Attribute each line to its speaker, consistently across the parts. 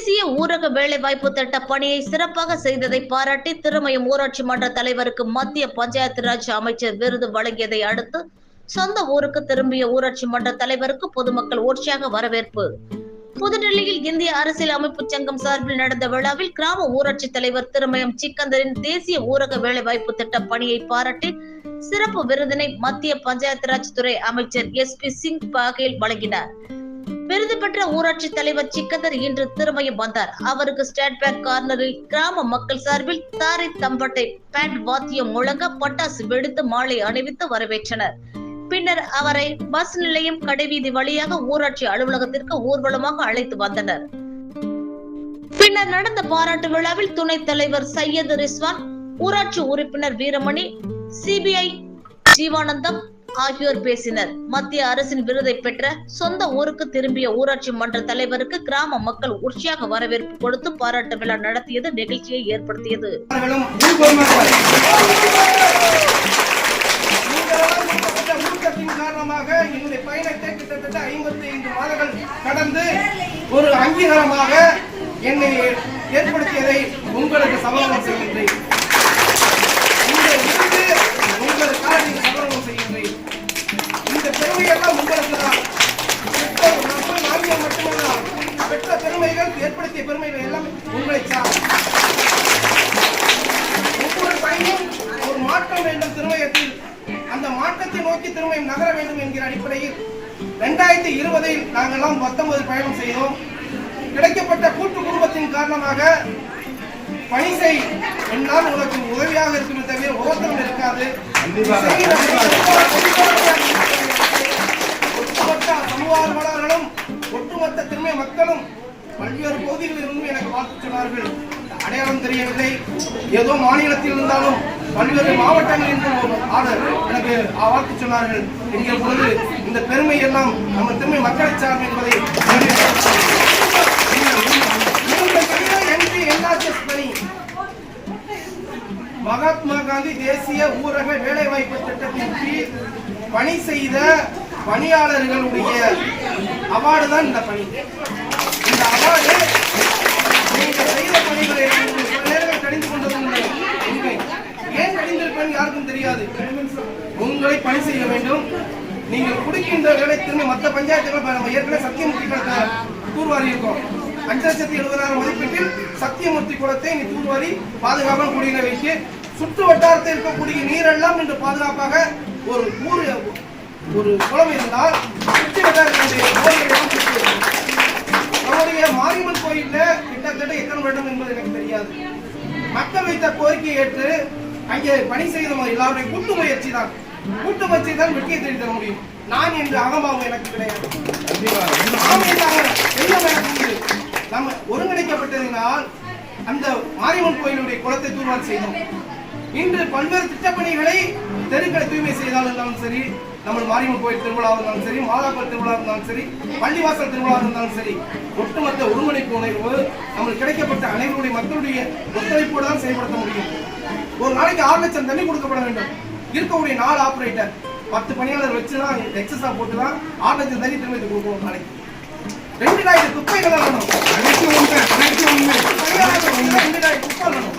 Speaker 1: தேசிய ஊரக வேலைவாய்ப்பு திட்ட பணியை சிறப்பாக செய்ததை பாராட்டி திருமயம் ஊராட்சி மன்ற தலைவருக்கு மத்திய பஞ்சாயத்து ராஜ் அமைச்சர் விருது வழங்கியதை அடுத்து சொந்த ஊருக்கு திரும்பிய ஊராட்சி மன்ற தலைவருக்கு பொதுமக்கள் உற்சாக வரவேற்பு. புதுடெல்லியில் இந்திய அரசியல் அமைப்பு சங்கம் சார்பில் நடந்த விழாவில் கிராம ஊராட்சி தலைவர் திருமயம் சிக்கந்தரின் தேசிய ஊரக வேலைவாய்ப்பு திட்ட பணியை பாராட்டி சிறப்பு விருதினை மத்திய பஞ்சாயத்து ராஜ் துறை அமைச்சர் எஸ் பி சிங் பாகேல் வழங்கினார். விருது பெற்ற ஊராட்சி தலைவர் சிக்கந்தர் இன்று திருமயம் வந்தார். அவருக்கு ஸ்டேட் பேங்க் கார்னரில் கிராம மக்கள் சார்பில் தாரை தம்பட்டை பேண்ட் வாத்தியம் முழங்க பட்டாசு வெடித்து மாலை அணிவித்து வரவேற்றனர். பின்னர் அவரை பஸ் நிலையம் கடைவீதி வழியாக ஊராட்சி அலுவலகத்திற்கு ஊர்வலமாக அழைத்து வந்தனர். பின்னர் நடந்த பாராட்டு விழாவில் துணைத் தலைவர் சையது ரிஸ்வான் ஊராட்சி உறுப்பினர் வீரமணி சிபிஐ ஜீவானந்தம் ஆகியோர் பேசினர். மத்திய அரசின் விருதை பெற்ற சொந்த ஊருக்கு திரும்பிய ஊராட்சி மன்ற தலைவருக்கு கிராம மக்கள் உற்சாக வரவேற்பு கொடுத்து பாராட்டு விழா நடத்தியது நிகழ்ச்சியை ஏற்படுத்தியது.
Speaker 2: அவர்களும் காரணமாக என்னுடைய பயணத்தை கிட்டத்தட்ட ஐம்பத்தி ஐந்து மாதங்கள் கடந்து ஒரு அங்கீகாரமாக என்னை ஏற்படுத்தியதை உங்களுக்கு சமரசம் செய்கின்றேன். ஏற்படுத்திய பெருமைகள் எல்லாம் உங்களை ஒவ்வொரு பணியும் ஒரு மாற்றம் வேண்டும் திருமயத்தில். அந்த மாற்றத்தை நோக்கி திருமயம் நகர வேண்டும் என்கிற அடிப்படையில் ரெண்டாயிரத்தி இருபதில் நாங்கெல்லாம் பத்தொன்பது பயணம் செய்தோம். கிடைக்கப்பட்ட கூட்டு குடும்பத்தின் காரணமாக பணி செய் என்னால் உனக்கு உதவியாக இருக்குமே தவிர ஒவ்வொருத்தரும் இருக்காது. ஒட்டுமொத்த சமூக ஆர்வலர்களும் ஒட்டுமொத்த திருமய மக்களும் பல்வேறு பகுதிகளில் எனக்கு பார்த்து சொன்னார்கள். அடையாளம் தெரியவில்லை. ஏதோ மாநிலத்தில் இருந்தாலும் பல்வேறு மாவட்டங்களில் ஆர்டர் எனக்கு வாழ்த்து சொன்னார்கள். என்கிற பொழுது இந்த பெருமை எல்லாம் நம்ம திருமை மக்களை சார்ந்த என்பதை பணி மகாத்மா காந்தி தேசிய ஊரக வேலைவாய்ப்பு திட்டத்தின் கீழ் பணி செய்த பணியாளர்களுடைய அவார்டு தான் இந்த பணி. யாருக்கும் தெரியாது உங்களை பணி செய்ய வேண்டும் நீங்கள் குடிக்கின்ற வேலை திரும்ப மற்ற பஞ்சாயத்துகள் நம்ம ஏற்கனவே சத்தியமூர்த்தி குளத்தை தூர்வாரி இருக்கோம் அஞ்சு லட்சத்தி எழுபதாயிரம் மதிப்பீட்டில் சத்தியமூர்த்தி குளத்தை நீ தூர்வாரி பாதுகாப்பான குடிநீரை வைத்து சுற்று வட்டாரத்தில் இருக்கக்கூடிய நீரெல்லாம் இன்று பாதுகாப்பாக ஒரு ஊர் ஒரு குளம் இருந்தால் சுற்றி வட்டாரத்தினுடைய நம்முடைய மாரியம்மன் கோயில்ல கிட்டத்தட்ட எத்தனை வருடம் என்பது எனக்கு தெரியாது. மக்கள் வைத்த கோரிக்கை ஏற்று அங்கே பணி செய்த எல்லாருடைய கூட்டு முயற்சி தான். கூட்டு முயற்சி தான் வெற்றியை தேடி தர முடியும். நான் என்று அகம்பாவம் எனக்கு கிடையாது. நம்ம ஒருங்கிணைக்கப்பட்டதினால் அந்த மாரியம்மன் கோயிலுடைய குளத்தை தூர்வார் செய்தோம். இன்று பல்வேறு திட்டப்பணிகளை தெருக்களை தூய்மை செய்தாலும் சரி நம்ம மாரியம்மன் கோயில் திருவிழா இருந்தாலும் சரி மாதாப்பர் திருவிழா இருந்தாலும் சரி பள்ளிவாசல் திருவிழா இருந்தாலும் சரி ஒட்டுமொத்த ஒருங்கிணைப்பு உணர்வு நம்மளுக்கு கிடைக்கப்பட்ட அனைவருடைய மக்களுடைய ஒத்துழைப்போடு தான் செயல்படுத்த முடியும். ஒரு நாளைக்கு ஆறு லட்சம் தண்ணி கொடுக்கப்பட வேண்டும். இருக்கக்கூடிய நாலு ஆபரேட்டர் பத்து பணியாளர் வச்சு தான் எக்ஸஸா போட்டு தான் ஆறு லட்சம் தண்ணி திரும்ப கொடுப்போம் ஒரு நாளைக்கு. ரெண்டு டாயிரம் குப்பைகள் வேணும். ரெண்டு டாயிரம் குப்பை வேணும்.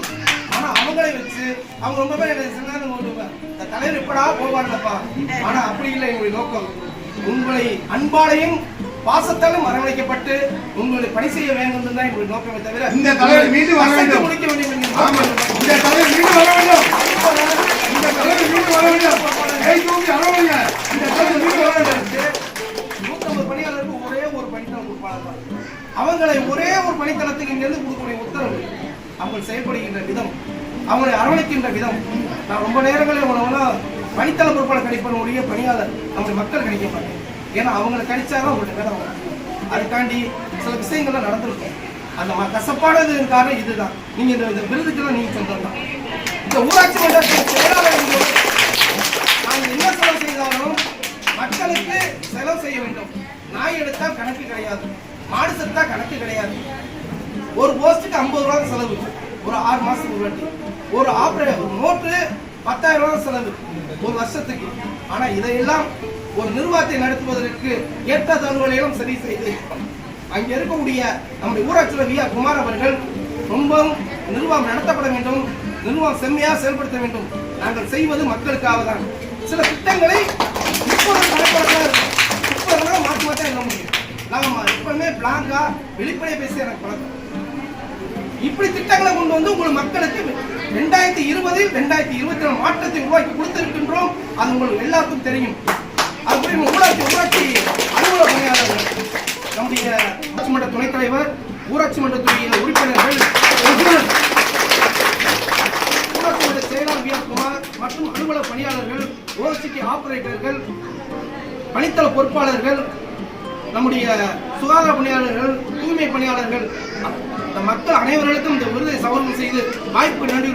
Speaker 2: ஆனா அவங்களை வச்சு அவங்க ரொம்ப பேர் எப்படா போவாங்கப்பா. ஆனா அப்படி இல்லை எங்களுடைய நோக்கம். உங்களை அன்பாலையும் பாசத்தாலும் அரவணைக்கப்பட்டு உங்களை பணி செய்ய வேண்டும் தான் எங்களுடைய நோக்கமே தவிர
Speaker 3: இந்த தலைவர் மீண்டும் வர வேண்டும்.
Speaker 2: முடிக்க வேண்டும்
Speaker 3: இந்த தலைவர் மீண்டும் வர வேண்டும். இந்த தலைவர் மீண்டும் வர வேண்டும். கை தூக்கி அறவங்க இந்த தலைவர் மீண்டும் வர வேண்டும்.
Speaker 2: நூத்தம்பது பணியாளருக்கு ஒரே ஒரு பணித்தளம் கொடுப்பாங்க அவங்களை ஒரே ஒரு பணித்தளத்துக்கு இங்கிருந்து கொடுக்கக்கூடிய உத்தரவு. அவங்க செயல்படுகின்ற விதம். அவங்களை அரவணைக்கின்ற விதம். நான் ரொம்ப நேரங்களில் உணவுலாம் பணித்தள பொறுப்பாளர் கணிப்பனுடைய பணியாளர் நம்முடைய மக்கள் கிடைக்க மாட்டேன் ஏன்னா அவங்களை கணிச்சாதான் உங்கள்ட்ட வேலை வரும். அதுக்காண்டி சில விஷயங்கள்லாம் நடந்திருக்கும். அந்த ம- கசப்பானது காரணம் இதுதான். நீங்க இந்த இந்த விருதுக்கெல்லாம் நீங்க சொந்தம் தான் இந்த ஊராட்சி மன்றத்தின் செயலாளர் என்ன செலவு செய்தாலும் மக்களுக்கு செலவு செய்ய வேண்டும். நாய் எடுத்தா கணக்கு கிடையாது. மாடு செத்தா கணக்கு கிடையாது. ஒரு போஸ்ட்டுக்கு ஐம்பது ரூபா செலவு. ஒரு ஆறு மாசத்துக்கு ஒரு ஒரு ஆப்ரே ஒரு நோட்டு பத்தாயிரம் ரூபாய் செலவு. ஒரு வருஷத்துக்கு. ஆனா இதையெல்லாம் ஒரு நிர்வாகத்தை நடத்துவதற்கு ஏற்ற தகவலையும் சரி செய்து அங்க இருக்கக்கூடிய நம்முடைய ஊராட்சியில் வி ஆர் குமார் அவர்கள் ரொம்பவும் நிர்வாகம் நடத்தப்பட வேண்டும் நிர்வாகம் செம்மையாக செயல்படுத்த வேண்டும். நாங்கள் செய்வது மக்களுக்காக தான். சில திட்டங்களை இப்போது நடப்பதாக மாற்றி மாற்றி எழுத முடியும். நாங்கள் எப்பவுமே பிளாங்கா பேசி எனக்கு பழக்கம். இப்படி திட்டங்களை கொண்டு வந்து உங்கள் மக்களுக்கு ரெண்டாயிரத்தி இருபதில் ரெண்டாயிரத்தி இருபத்தி நாலு மாற்றத்தை உருவாக்கி கொடுத்திருக்கின்றோம். அது உங்களுக்கு எல்லாருக்கும் தெரியும். அதுபடி ஊராட்சி ஊராட்சி அலுவலக பணியாளர்கள். நம்முடைய ஊராட்சி மன்ற துணைத் தலைவர் ஊராட்சி மன்ற துறையின் உறுப்பினர்கள் ஊராட்சி மன்ற செயலாளர் வி குமார் மற்றும் அலுவலக பணியாளர்கள் ஊராட்சிக்கு ஆபரேட்டர்கள் பணித்தள பொறுப்பாளர்கள் நம்முடைய சுகாதார பணியாளர்கள் தூய்மை பணியாளர்கள் மக்கள் அனைவர்களுக்கும் இந்த விருதை சவர்ணம் செய்து வாய்ப்பு நன்றி